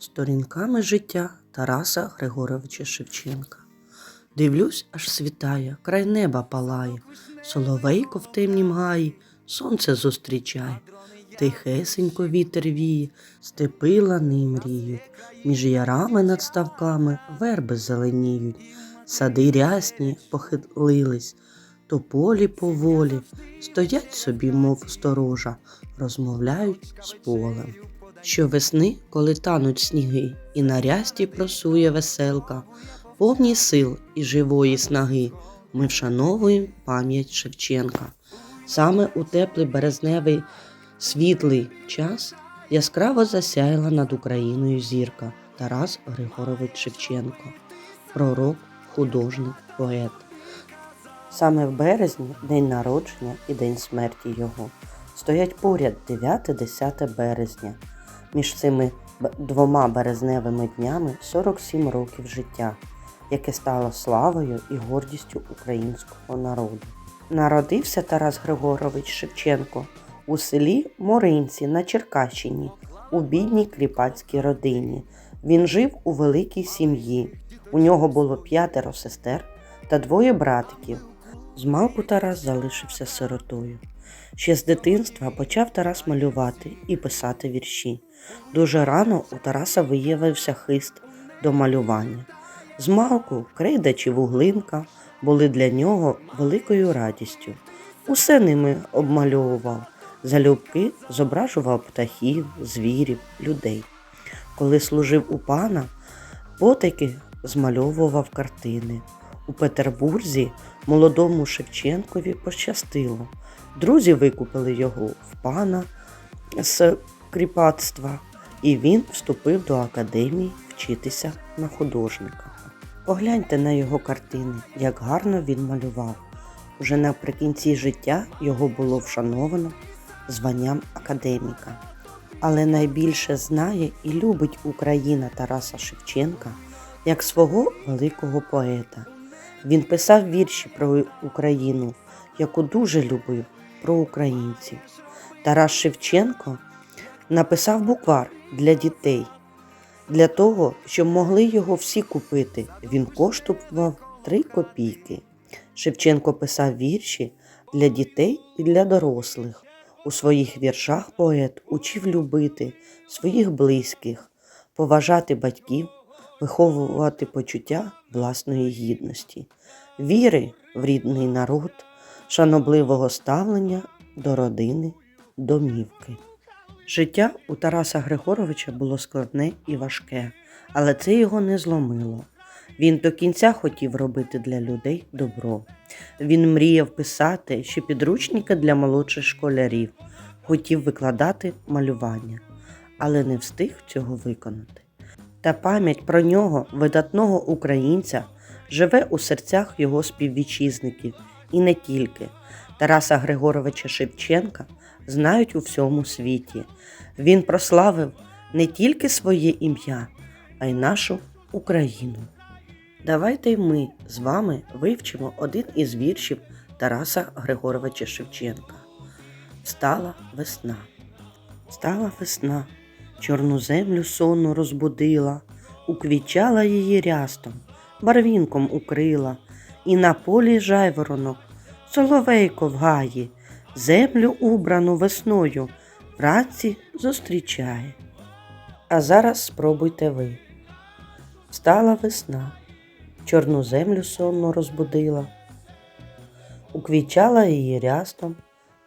Сторінками життя Тараса Григоровича Шевченка. Дивлюсь, аж світає, край неба палає, соловейко в темнім гаї, сонце зустрічає, тихесенько вітер віє, степи лани мріють, між ярами над ставками верби зеленіють, сади рясні похилились, тополі поволі, стоять собі, мов сторожа, розмовляють з полем. Щовесни, коли тануть сніги, і на рясті просує веселка, повні сил і живої снаги, ми вшановуємо пам'ять Шевченка. Саме у теплий березневий світлий час яскраво засяяла над Україною зірка Тарас Григорович Шевченко, пророк, художник, поет. Саме в березні день народження і день смерті його. Стоять поряд 9-10 березня. Між цими двома березневими днями 47 років життя, яке стало славою і гордістю українського народу. Народився Тарас Григорович Шевченко у селі Моринці на Черкащині у бідній кріпацькій родині. Він жив у великій сім'ї. У нього було п'ятеро сестер та двоє братиків. Змалку Тарас залишився сиротою. Ще з дитинства почав Тарас малювати і писати вірші. Дуже рано у Тараса виявився хист до малювання. Змалку крейда чи вуглинка були для нього великою радістю. Усе ними обмальовував, залюбки зображував птахів, звірів, людей. Коли служив у пана, потайки змальовував картини. У Петербурзі молодому Шевченкові пощастило. Друзі викупили його в пана з кріпацтва, і він вступив до академії вчитися на художника. Погляньте на його картини, як гарно він малював. Уже наприкінці життя його було вшановано званням академіка. Але найбільше знає і любить Україна Тараса Шевченка як свого великого поета. Він писав вірші про Україну, яку дуже любив про українців. Тарас Шевченко написав буквар для дітей. Для того, щоб могли його всі купити, він коштував 3 копійки. Шевченко писав вірші для дітей і для дорослих. У своїх віршах поет учив любити своїх близьких, поважати батьків, виховувати почуття власної гідності, віри в рідний народ, шанобливого ставлення до родини, домівки. Життя у Тараса Григоровича було складне і важке, але це його не зломило. Він до кінця хотів робити для людей добро. Він мріяв писати ще підручники для молодших школярів, хотів викладати малювання, але не встиг цього виконати. Та пам'ять про нього, видатного українця, живе у серцях його співвітчизників і не тільки. Тараса Григоровича Шевченка знають у всьому світі. Він прославив не тільки своє ім'я, а й нашу Україну. Давайте й ми з вами вивчимо один із віршів Тараса Григоровича Шевченка. Стала весна. Стала весна, чорну землю сонну розбудила, уквічала її рястом, барвінком укрила, і на полі жайворонок, соловейко в гаї, землю убрану весною, вранці зустрічає. А зараз спробуйте ви. Встала весна, чорну землю сонно розбудила, уквічала її рястом,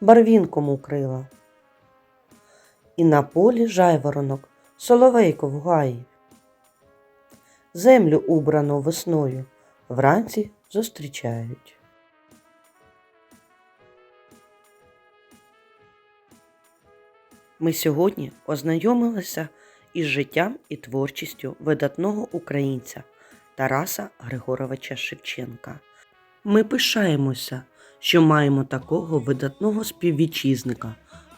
барвінком укрила. І на полі жайворонок, соловейко в гаї. Землю убрану весною, вранці зустрічають. Ми сьогодні ознайомилися із життям і творчістю видатного українця Тараса Григоровича Шевченка. Ми пишаємося, що маємо такого видатного співвітчизника,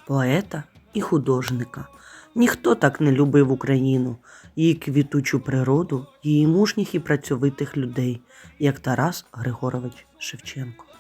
поета і художника. Ніхто так не любив Україну, її квітучу природу, її мужніх і працьовитих людей, як Тарас Григорович Шевченко.